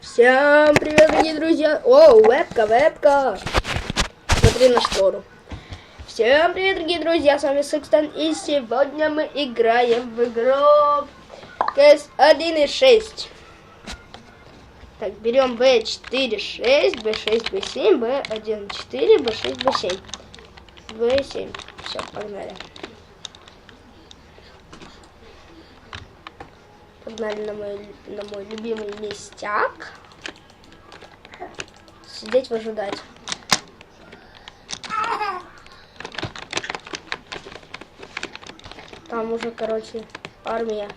Всем привет, дорогие друзья! О, вебка, вебка! Смотри на штору. Всем привет, дорогие друзья! С вами Секстон, и сегодня мы играем в игру CS 1.6. Так, берем B4, 6, B6, B7, B1, 4, B6, B7. B7. Все, погнали. Погнали на мой, на мой любимый местяк. Сидеть, выжидать. Там уже, короче, армия.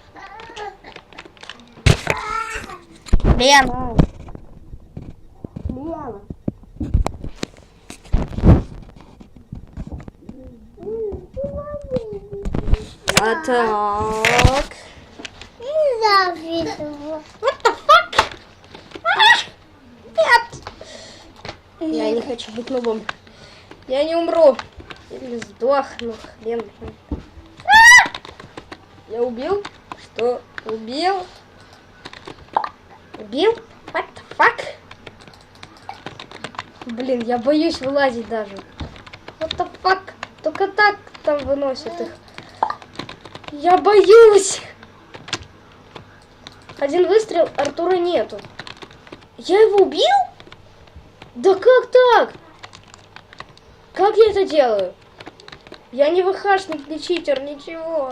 Лена! Лена! А так... What the fuck? Нет! Я не хочу быть нубом. Я не умру. Или сдохну. Хрен. Я убил? Что? Убил? Убил? What the fuck? Блин, я боюсь вылазить даже. What the fuck? Только так там выносят их. Я боюсь! Один выстрел, Артура нету. Я его убил? Да как так? Как я это делаю? Я не ВХшник, не читер, ничего.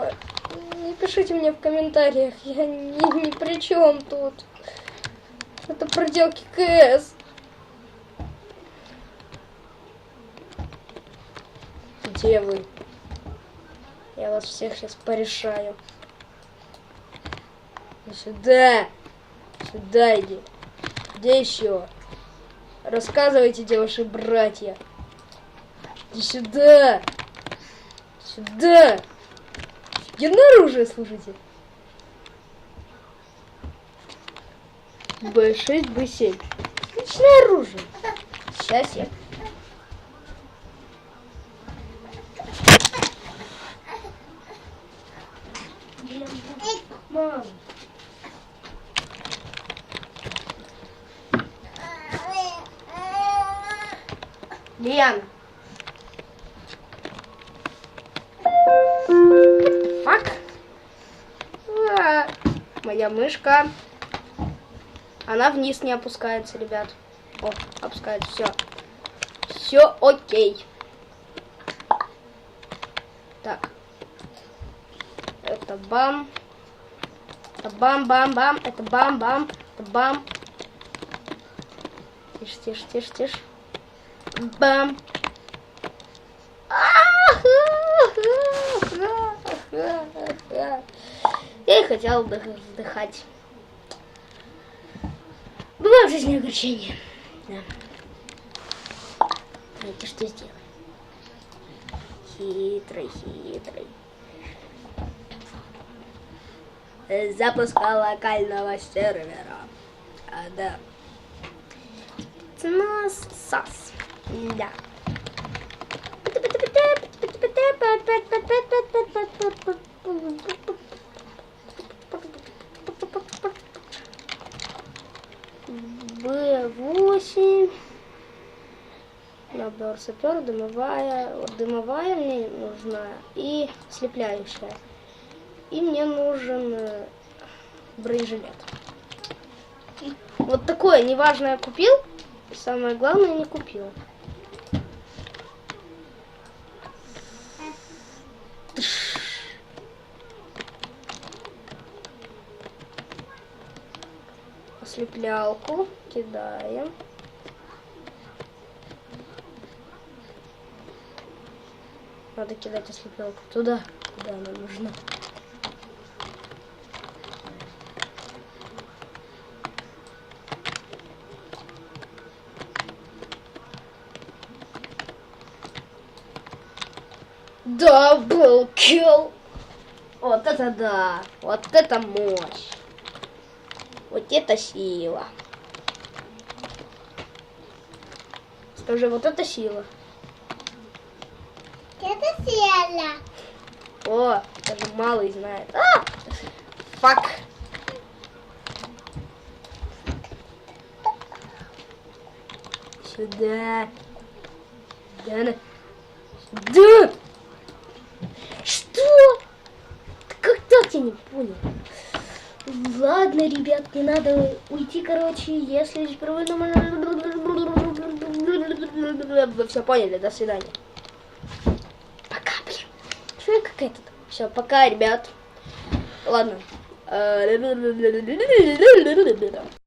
Не пишите мне в комментариях. Я ни, ни при чем тут. Это проделки КС. Где вы? Я вас всех сейчас порешаю. Сюда! Сюда иди. Где еще? Рассказывайте, где ваши братья. Иди сюда! Сюда! Я на оружие, слушайте. Б6, Б7. Отличное оружие. Сейчас я. Мам. Лен. Фак. А, Моя мышка. Она вниз не опускается, ребят. О, опускается, все. Все окей. Так. Это бам. Это бам-бам-бам. Это бам-бам. Это бам. Тише, тише, тише, тише. Бам. Я и хотела бы вздыхать. Бывают в жизни огорчения. Да. Знаете, что сделаем? Хитрый, хитрый. Запуск локального сервера. А, да. Спецназ САС. Да. Б8. Набор сапер, дымовая. Дымовая мне нужна и слепляющая. И мне нужен э, бронежилет. Вот такое неважное купил. Самое главное не купил. Ослеплялку кидаем. Надо кидать ослеплялку туда, куда она нужна. Дабл килл. Вот это да. Вот это мощь. Вот это сила. Скажи, вот это сила. Это села. О, даже малый знает. А! Фак. Сюда. Да, на- Да! Что? Как так я не понял? Ладно, ребят, не надо уйти, короче, если Вы все поняли, до свидания. Пока, блин. Что я какая-то? Все, пока, ребят. Ладно. Э,